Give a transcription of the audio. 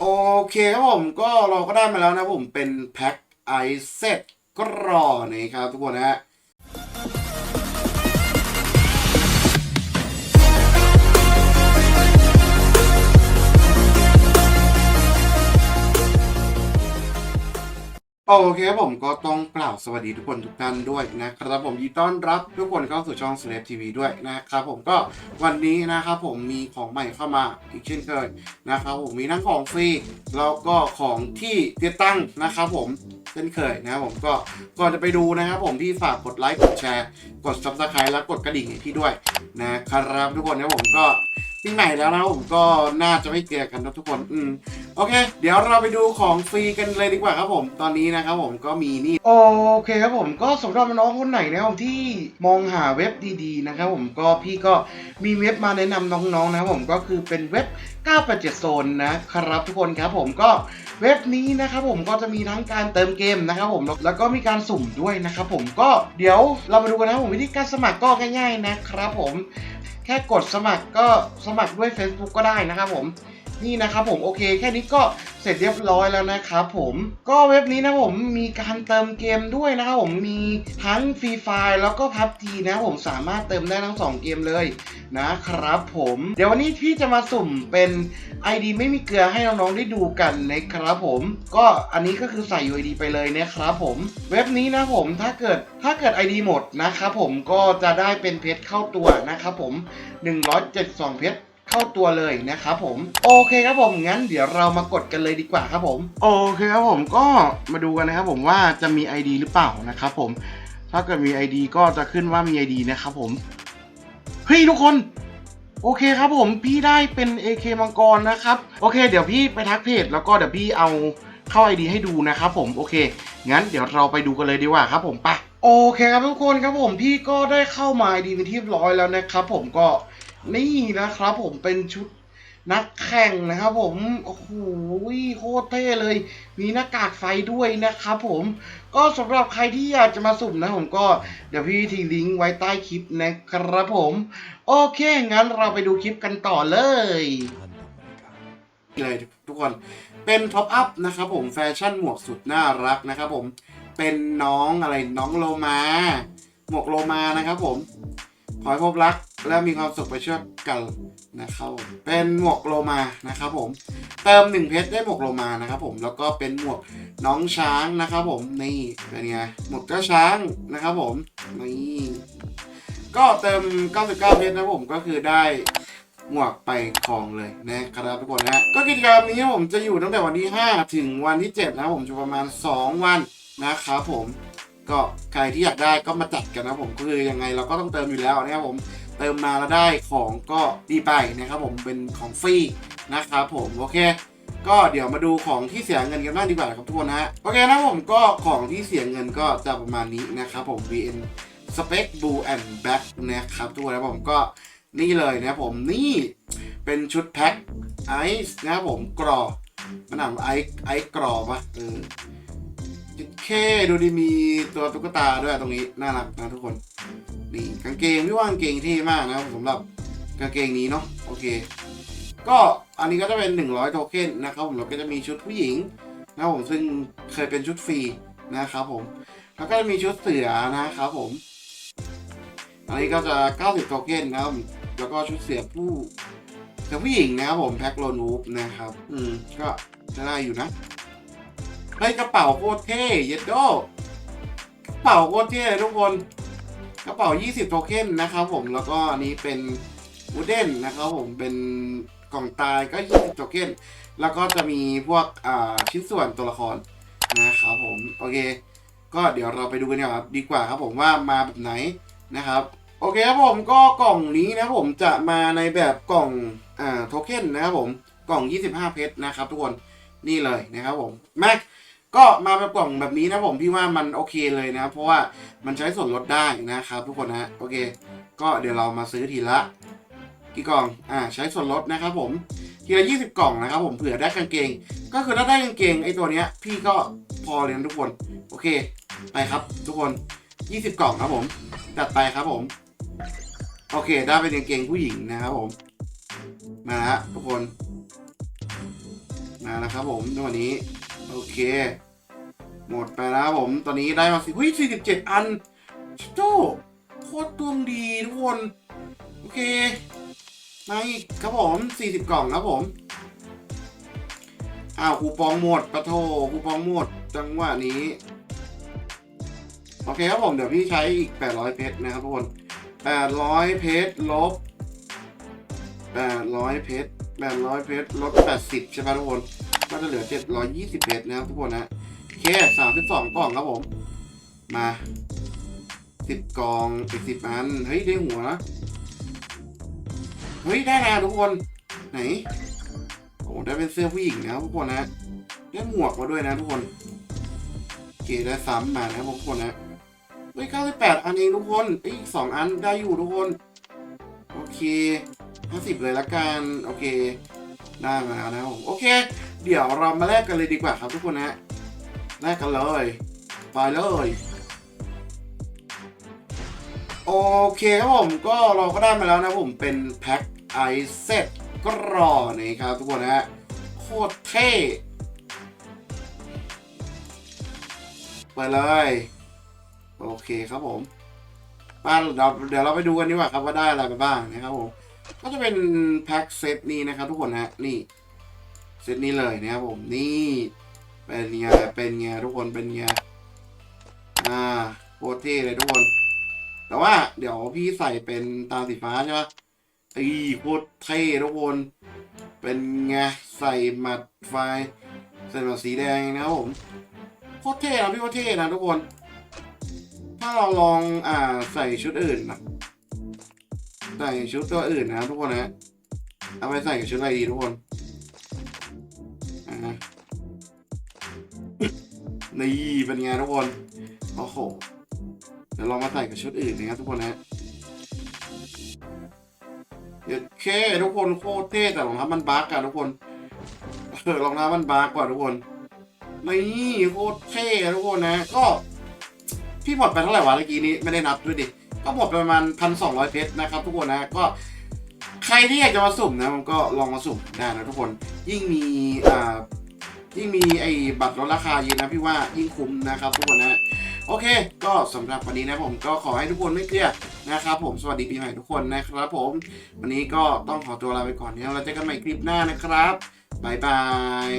โอเคครับผมก็เราก็ได้มาแล้วนะผมเป็นแพ็คไอเซ็ตกรอนะครับทุกคนนะฮะ โอเคครับผมก็ต้องกล่าวสวัสดีทุกคนทุกท่านด้วยนะครับผมยินดีต้อนรับทุกคนเข้าสู่ช่อง Slave TV ด้วยนะครับผมก็วันนี้นะครับผมมีของใหม่เข้ามาอีกเช่นเคยนะครับผมมีทั้งของฟรีแล้วก็ของที่ติดตั้งนะครับผมเช่นเคยนะครับผมก็ก่อนจะไปดูนะครับผมพี่ฝากกดไลค์กดแชร์ กด subscribe และกดกระดิ่งให้พี่ด้วยนะครับทุกคนนะผมก็ ปีใหม่แล้วนะผมก็น่าจะไม่เกลียดกันนะทุกคนอืมโอเค เดี๋ยวเราไปดูของฟรีกันเลยดีกว่าครับผมตอนนี้นะครับผมก็มีนี่โอเคครับผมก็สำหรับน้องคนไหนนะครับที่มองหาเว็บดีๆนะครับผมก็พี่ก็มีเว็บมาแนะนำน้องๆนะครับผมก็คือเป็นเว็บ987โซนนะครับทุกคนครับผมก็เว็บนี้นะครับผมก็จะมีทั้งการเติมเกมนะครับผมแล้วก็มีการสุ่มด้วยนะครับผมก็เดี๋ยวเรามาดูกันนะครับผมวิธีการสมัครก็ง่าย ๆนะครับผม แค่กดสมัครก็สมัครด้วย Facebook ก็ได้นะครับผม นี่นะครับผมโอเคแค่นี้ก็เสร็จเรียบร้อยแล้วนะครับผมก็เว็บนี้นะผมมีการเติมเกมด้วยนะครับผมมีทั้งฟรีไฟแล้วก็พับจีนะครับผมสามารถเติมได้ทั้ง 2 เกมเลยนะครับผมเดี๋ยววันนี้พี่จะมาสุ่มเป็น ID ไม่มีเกลือให้น้องๆได้ดูกันนะครับผมก็อันนี้ก็คือใส่ UID ไปเลยนะครับผมเว็บนี้นะผมถ้าเกิดถ้าเกิด ID หมดนะครับผมก็จะได้เป็นเพชรเข้าตัวนะครับผม 172 เพชร เข้าตัวเลยนะครับผมโอเคครับผมงั้นเดี๋ยวเรามากดกันเลยดีกว่าครับผมโอเคครับผมก็มาดูกันนะครับผมว่าจะมี ID หรือเปล่านะครับผมถ้าเกิดมี ID ก็จะขึ้นว่ามี ID นะครับผมเฮ้ยทุกคนโอเคครับผมพี่ได้เป็น AK มังกรนะครับโอเค เดี๋ยวพี่ไปทักเพจแล้วก็เดี๋ยวพี่เอาเข้า ID ให้ดูนะครับผมโอเค งั้นเดี๋ยวเราไปดูกันเลยดีกว่าครับผมไปโอเคครับทุกคนครับผมพี่ก็ได้เข้ามา ID เป็นที่เรียบร้อยแล้วนะครับผมก็ นี่นะครับผมเป็นชุดนักแข่งนะครับผม โอ้โหโคตรเท่เลย มีหน้ากากไฟด้วยนะครับผม ก็สำหรับใครที่อยากจะมาสุ่มนะผมก็เดี๋ยวพี่ทิ้งลิงก์ไว้ใต้คลิปนะครับผม โอเค งั้นเราไปดูคลิปกันต่อเลยเลยทุกคน เป็นท็อปอัพนะครับผมแฟชั่นหมวกสุดน่ารักนะครับผม เป็นน้องอะไรน้องโลมา หมวกโลมานะครับผม ขอให้พบรักและมีความสุขไปช่วยกันนะครับผมเป็นหมวกโลมานะครับผม เติมหนึ่งเพชรได้หมวกโลมานะครับผมแล้วก็เป็นหมวกน้องช้างนะครับผมนี่เป็นไงหมวกเจ้าช้างนะครับผมนี่ก็เติม 99 เพชรนะครับผมก็คือได้หมวกไปครองเลยนะครับทุกคนนะก็กิจกรรมนี้ผมจะอยู่ตั้งแต่วันที่ 5 ถึงวันที่ 7 นะผมจะประมาณ 2 วันนะครับผม ก็ใครที่อยากได้ก็มาจัดกันนะผมคือยังไงเราก็ต้องเติมอยู่แล้วนะครับผมเติมมาแล้วได้ของก็ดีไปนะครับผมเป็นของฟรีนะครับผมโอเค ก็เดี๋ยวมาดูของที่เสียเงินกันบ้างดีกว่าครับทุกคนนะฮะโอเคนะผมก็ของที่เสียเงินก็จะประมาณนี้นะครับผม VN Spec Blue and Black นะครับทุกคนนะผมก็นี่เลยนะผมนี่เป็นชุดแพ็คไอซ์นะครับผมกรอบมันอ่านไอซ์ไอซ์กรอบปะเออ แค่ดูดิมีตัวตุ๊กตาด้วยตรงนี้น่ารักนะทุกคนนี่กางเกงพี่ว่ากางเกงเท่มากนะครับสำหรับกางเกงนี้เนาะโอเค ก็อันนี้ก็จะเป็น 100 โทเค็นนะครับผมแล้วก็จะมีชุดผู้หญิงนะครับผมซึ่งเคยเป็นชุดฟรีนะครับผม แล้วก็จะมีชุดเสือนะครับผม อันนี้ก็จะ 90 โทเค็นนะครับแล้วก็ชุดเสือผู้เสือผู้หญิงนะครับผมแพ็คโลนูปนะครับ อืมก็จะได้อยู่นะ เฮ้ยกระเป๋าโคตรเท่เยดโดกระเป๋าโคตรเท่เลยทุกคน กระเป๋า 20 โทเค็นนะครับผมแล้วก็อันนี้เป็นวูเดนนะครับผมเป็นกล่องตายก็ 20 โทเค็นแล้วก็จะมีพวกอ่าชิ้นส่วนตัวละครนะครับผมโอเค ก็เดี๋ยวเราไปดูกันดีกว่าครับผมว่ามาแบบไหนนะครับโอเคครับผมก็กล่องนี้นะผมจะมาในแบบกล่องอ่าโทเค็นนะครับผมกล่อง 25 เพชรนะครับทุกคนนี่เลยนะครับผมแม็ก ก็มาแบบกล่องแบบนี้นะผมพี่ว่ามันโอเคเลยนะ เพราะว่ามันใช้ส่วนลดได้นะครับทุกคนนะโอเค ก็เดี๋ยวเรามาซื้อทีละกี่กล่องอ่าใช้ส่วนลดนะครับผมทีละ 20 กล่องนะครับผมเผื่อได้กางเกง ก็คือถ้าได้กางเกงไอ้ตัวเนี้ยพี่ก็พอเลยนะทุกคนโอเคไปครับ ทุกคน 20 กล่องครับผมจัดไปครับผม โอเค ได้เป็นกางเกงผู้หญิงนะครับผม มาละทุกคน มานะครับผมในวันนี้ โอเค หมดไปแล้วผม ตอนนี้ได้มาสิหุ้ยสี่สิบเจ็ดอันโจ้โคตรดวงดีทุกคน โอเคมาอีกครับผมสี่สิบกล่องครับผม อ้าวคูปองหมดปะโทคูปองหมดจังหวะนี้ โอเคครับผม เดี๋ยวพี่ใช้อีก 800 เพชรนะครับทุกคน 800 เพชรลบ 800 เพชร800 เพชรลบ 80 ใช่ไหมทุกคน ก็จะเหลือ 720เพชรนะครับทุกคนนะโอเค32กล่องครับผม มา 10กล่องอีก10อัน เฮ้ย ได้หัวนะ เฮ้ย ได้แล้วทุกคน ไหน โอ้ได้เป็นเสื้อผู้หญิงนะครับทุกคนนะ ได้หมวกมาด้วยนะทุกคนโอเคได้ซ้ำมานะครับทุกคนนะเฮ้ย98อันเองทุกคนอีกสองอันได้อยู่ทุกคน โอเค50เลยละกัน โอเคได้มาแล้วนะครับผมโอเค เดี๋ยวเรามาแลกกันเลยดีกว่าครับทุกคนนะแลกกันเลยไปเลยโอเคครับผมก็เราก็ได้มาแล้วนะผมเป็นแพ็คไอเซ็ตกรอนี่ครับทุกคนนะโคตรเท่ไปเลยโอเคครับผมมาเดี๋ยวเดี๋ยวเราไปดูกันดีกว่าครับว่าได้อะไรไปบ้างนะครับผมก็จะเป็นแพ็คเซตนี้นะครับทุกคนนะนี่ ซตนี้เลยนะครับผมนี่เป็นไงเป็นไงทุกคนเป็นไงอ่าโคตรเท่เลยทุกคน แต่ว่าเดี๋ยวพี่ใส่เป็นตาสีฟ้าใช่ปะอีโคตรเท่ทุกคน เป็นไงใส่หมัดไฟใส่หมัดสีแดงนะครับผมโคตรเท่นะพี่โคตรเท่นะทุกคน ถ้าเราลองอ่าใส่ชุดอื่นนะใส่ชุดตัวอื่นนะทุกคนนะเอาไปใส่กับชุดอะไรดีทุกคน นี่เป็นไงทุกคนโอ้โหเดี๋ยวลองมาใส่กับชุดอื่นนะครับทุกคนนะเดี๋ยวเคทุกคนโคตรเท่แต่รองเท้ามันบั๊กอะทุกคนเออรองเท้ามันบักกว่าทุกคนนี่โคตรเท่ทุกคนนะ ก็พี่หมดไปเท่าไหร่วะเมื่อกี้นี้ไม่ได้นับด้วยดิก็หมดไปประมาณพันสองร้อยเพชรนะครับ ทุกคนนะก็ใครที่อยากจะมาสุ่มนะมันก็ลองมาสุ่มได้นะทุกคนยิ่งมีอ่า ยิ่งมีไอ้บัตรลดราคาเยอะนะพี่ว่ายิ่งคุ้มนะครับทุกคนนะโอเค ก็สำหรับวันนี้นะผมก็ขอให้ทุกคนไม่เครียดนะครับผมสวัสดีปีใหม่ทุกคนนะครับผม วันนี้ก็ต้องขอตัวลาไปก่อนเดี๋ยวเราเจอกันใหม่คลิปหน้านะครับบายบาย